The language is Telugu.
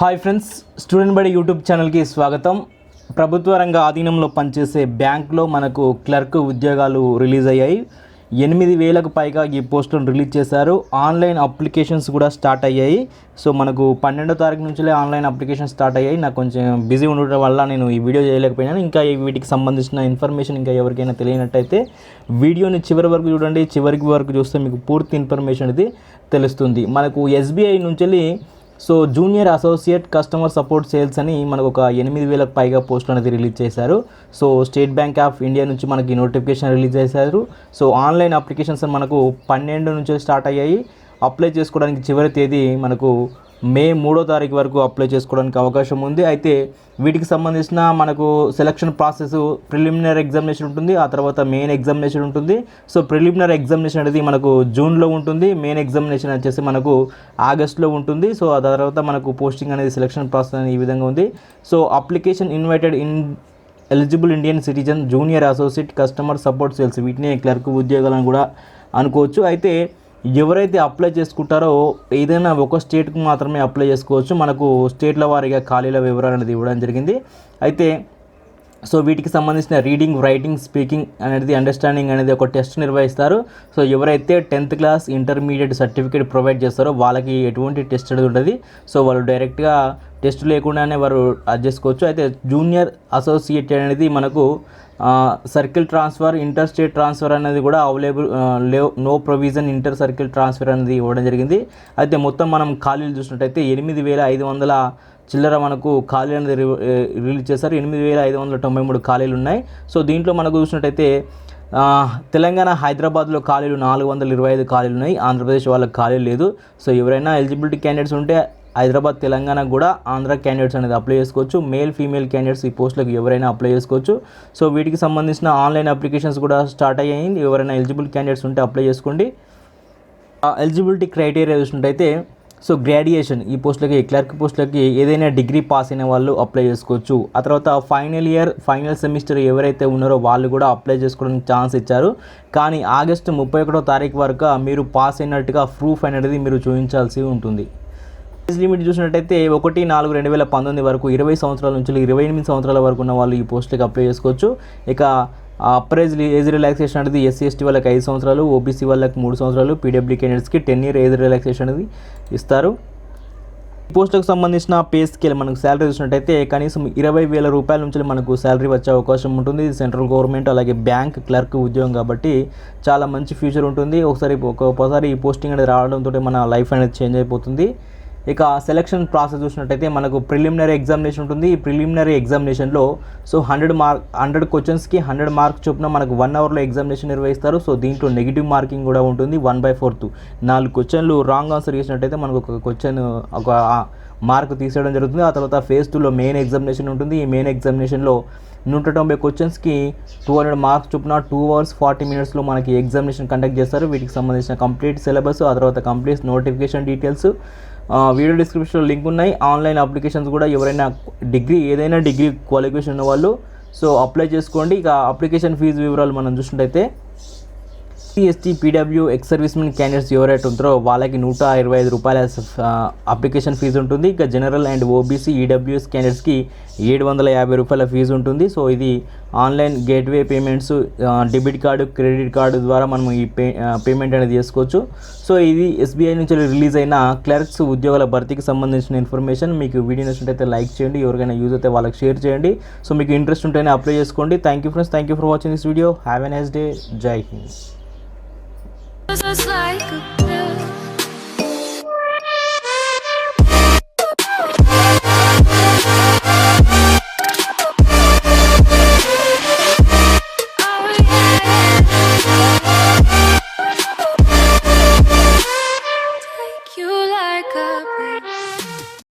హాయ్ ఫ్రెండ్స్ స్టూడెంట్ బడి యూట్యూబ్ ఛానల్కి స్వాగతం. ప్రభుత్వ రంగ ఆధీనంలో పనిచేసే బ్యాంక్లో మనకు క్లర్క్ ఉద్యోగాలు రిలీజ్ అయ్యాయి. ఎనిమిది వేలకు పైగా ఈ పోస్టులను రిలీజ్ చేశారు. ఆన్లైన్ అప్లికేషన్స్ కూడా స్టార్ట్ అయ్యాయి. సో మనకు పన్నెండో తారీఖు నుంచిలే ఆన్లైన్ అప్లికేషన్ స్టార్ట్ అయ్యాయి. నాకు కొంచెం బిజీ ఉండడం వల్ల నేను ఈ వీడియో చేయలేకపోయినాను. ఇంకా వీటికి సంబంధించిన ఇన్ఫర్మేషన్ ఇంకా ఎవరికైనా తెలియనట్టయితే వీడియోని చివరి వరకు చూడండి. చివరికి వరకు చూస్తే మీకు పూర్తి ఇన్ఫర్మేషన్ అది తెలుస్తుంది. మనకు ఎస్బీఐ నుంచి so junior associate customer support sales అని మనకు ఒక ఎనిమిది వేలకు పైగా పోస్టులు అనేది రిలీజ్ చేశారు. So State Bank of India నుంచి మనకి నోటిఫికేషన్ రిలీజ్ చేశారు. సో ఆన్లైన్ అప్లికేషన్స్ మనకు పన్నెండు నుంచి స్టార్ట్ అయ్యాయి. అప్లై చేసుకోవడానికి చివరి తేదీ మనకు మే మూడో తారీఖు వరకు అప్లై చేసుకోవడానికి అవకాశం ఉంది. అయితే వీటికి సంబంధించిన మనకు సెలక్షన్ ప్రాసెస్ ప్రిలిమినరీ ఎగ్జామినేషన్ ఉంటుంది. ఆ తర్వాత మెయిన్ ఎగ్జామినేషన్ ఉంటుంది. సో ప్రిలిమినరీ ఎగ్జామినేషన్ అనేది మనకు జూన్లో ఉంటుంది. మెయిన్ ఎగ్జామినేషన్ వచ్చేసి మనకు ఆగస్ట్లో ఉంటుంది. సో ఆ తర్వాత మనకు పోస్టింగ్ అనేది సెలక్షన్ ప్రాసెస్ అనేది ఈ విధంగా ఉంది. So application invited in eligible Indian citizen junior associate customer support sales వీటిని క్లర్క్ ఉద్యోగాలను కూడా అనుకోవచ్చు. అయితే ఎవరైతే అప్లై చేసుకుంటారో ఏదైనా ఒక స్టేట్కి మాత్రమే అప్లై చేసుకోవచ్చు. మనకు స్టేట్ల వారీగా ఖాళీల వివరాలు అనేది ఇవ్వడం జరిగింది. అయితే సో వీటికి సంబంధించిన రీడింగ్ రైటింగ్ స్పీకింగ్ అనేది అండర్స్టాండింగ్ అనేది ఒక టెస్ట్ నిర్వహిస్తారు. సో ఎవరైతే tenth class intermediate certificate provide చేస్తారో వాళ్ళకి ఎటువంటి టెస్ట్ అనేది ఉంటుంది సో వాళ్ళు డైరెక్ట్గా టెస్ట్ లేకుండానే వారు అది చేసుకోవచ్చు. అయితే జూనియర్ అసోసియేట్ అనేది మనకు circle transfer inter state transfer అనేది కూడా అవైలబుల్ లేవ్ no provision inter circle transfer అనేది ఇవ్వడం జరిగింది. అయితే మొత్తం మనం ఖాళీలు చూసినట్టయితే ఎనిమిది వేల ఐదు వందల చిల్లర మనకు ఖాళీ అనేది రిలీజ్ చేశారు. ఎనిమిది వేల ఐదు వందల తొంభై మూడు ఖాళీలు ఉన్నాయి. సో దీంట్లో మనకు చూసినట్టయితే తెలంగాణ హైదరాబాద్లో ఖాళీలు నాలుగు వందల ఇరవై ఐదు ఖాళీలు ఉన్నాయి. ఆంధ్రప్రదేశ్ వాళ్ళకి ఖాళీలు లేదు. సో ఎవరైనా ఎలిజిబిలిటీ క్యాండిడేట్స్ ఉంటే హైదరాబాద్ తెలంగాణ కూడా ఆంధ్ర క్యాండిడేట్స్ అనేది అప్లై చేసుకోవచ్చు. మేల్ ఫీమేల్ క్యాండిడేట్స్ ఈ పోస్టులకు ఎవరైనా అప్లై చేసుకోవచ్చు. సో వీటికి సంబంధించిన ఆన్లైన్ అప్లికేషన్స్ కూడా స్టార్ట్ అయ్యాయి. ఎవరైనా ఎలిజిబుల్ క్యాండిడేట్స్ ఉంటే అప్లై చేసుకోండి. ఎలిజిబిలిటీ క్రైటీరియా చూసినట్టయితే సో గ్రాడ్యుయేషన్ ఈ పోస్టులకి క్లర్క్ పోస్టులకి ఏదైనా డిగ్రీ పాస్ అయిన వాళ్ళు అప్లై చేసుకోవచ్చు. ఆ తర్వాత ఫైనల్ ఇయర్ ఫైనల్ సెమిస్టర్ ఎవరైతే ఉన్నారో వాళ్ళు కూడా అప్లై చేసుకోవడానికి ఛాన్స్ ఇచ్చారు. కానీ ఆగస్టు ముప్పై ఒకటో తారీఖు వరకు మీరు పాస్ అయినట్టుగా ప్రూఫ్ అనేది మీరు చూపించాల్సి ఉంటుంది. ఏజ్ లిమిట్ చూసినట్టయితే ఒకటి నాలుగు రెండు వేల పంతొమ్మిది వరకు ఇరవై సంవత్సరాల నుంచి ఇరవై ఎనిమిది సంవత్సరాల వరకు ఉన్న వాళ్ళు ఈ పోస్టులకు అప్లై చేసుకోవచ్చు. ఇక అప్రైజ్ ఏజ్ రిలాక్సేషన్ అనేది ఎస్సీ ఎస్టీ వాళ్ళకి ఐదు సంవత్సరాలు ఓబీసీ వాళ్ళకి మూడు సంవత్సరాలు పీడబ్ల్యూ క్యాండిడేట్స్కి టెన్ ఇయర్ ఏజ్ రిలాక్సేషన్ అనేది ఇస్తారు. ఈ సంబంధించిన పే స్కేల్ మనకు శాలరీ చూసినట్టయితే కనీసం ఇరవై వేల రూపాయల నుంచి మనకు శాలరీ వచ్చే అవకాశం ఉంటుంది. ఇది సెంట్రల్ గవర్నమెంట్ అలాగే బ్యాంక్ క్లర్క్ ఉద్యోగం కాబట్టి చాలా మంచి ఫ్యూచర్ ఉంటుంది. ఒకసారి ఒక్కొక్కసారి ఈ పోస్టింగ్ అనేది రావడంతో మన లైఫ్ అనేది చేంజ్ అయిపోతుంది. ఇక సెలక్షన్ ప్రాసెస్ చూసినట్టయితే మనకు ప్రిలిమినరీ ఎగ్జామినేషన్ ఉంటుంది. ఈ ప్రిలిమినరీ ఎగ్జామినేషన్లో సో హండ్రెడ్ మార్క్ హండ్రెడ్ క్వశ్చన్స్కి హండ్రెడ్ మార్క్స్ చొప్పున మనకు వన్ అవర్లో ఎగ్జామినేషన్ నిర్వహిస్తారు. సో దీంట్లో నెగిటివ్ మార్కింగ్ కూడా ఉంటుంది వన్ బై ఫోర్త్ నాలుగు క్వశ్చన్లు రాంగ్ ఆన్సర్ చేసినట్టయితే మనకు ఒక క్వశ్చన్ ఒక మార్క్ తీసేయడం జరుగుతుంది. ఆ తర్వాత ఫేజ్ టూలో మెయిన్ ఎగ్జామినేషన్ ఉంటుంది. ఈ మెయిన్ ఎగ్జామినేషన్లో నూట తొంభై క్వశ్చన్స్కి టూ హండ్రెడ్ మార్క్స్ చొప్పున టూ అవర్స్ ఫార్టీ మినిట్స్లో మనకి ఎగ్జామినేషన్ కండక్ట్ చేస్తారు. వీటికి సంబంధించిన కంప్లీట్ సిలబస్ ఆ తర్వాత కంప్లీట్ నోటిఫికేషన్ డీటెయిల్స్ వీడియో డిస్క్రిప్షన్లో లింక్ ఉన్నాయి. ఆన్లైన్ అప్లికేషన్స్ కూడా ఎవరైనా డిగ్రీ ఏదైనా డిగ్రీ క్వాలిఫికేషన్ ఉన్న వాళ్ళు సో అప్లై చేసుకోండి. ఇక అప్లికేషన్ ఫీజు వివరాలు మనం చూసినట్టయితే ST P W ex servicemen candidates ఎవరైతే ఉంటారో వాళ్ళకి నూట ఇరవై ఐదు రూపాయల అప్లికేషన్ ఫీజు ఉంటుంది. ఇక జనరల్ అండ్ ఓబీసీ ఈడబ్ల్యూఎస్ క్యాండిడేట్స్కి ఏడు వందల యాభై రూపాయల ఫీజు ఉంటుంది. సో ఇది online gateway payments debit card credit card ద్వారా మనం ఈ పే పేమెంట్ అనేది చేసుకోవచ్చు. సో ఇది ఎస్బీఐ నుంచి రిలీజ్ అయిన క్లర్క్స్ ఉద్యోగాల భర్తీకి సంబంధించిన ఇన్ఫర్మేషన్ మీకు వీడియో నచ్చినట్టయితే లైక్ చేయండి. ఎవరికైనా యూజ్ అయితే వాళ్ళకి షేర్ చేయండి. సో మీకు ఇంట్రెస్ట్ ఉంటేనే అప్లై చేసుకోండి. Thank you friends thank you for watching this video have a nice day Jai Hind Just like a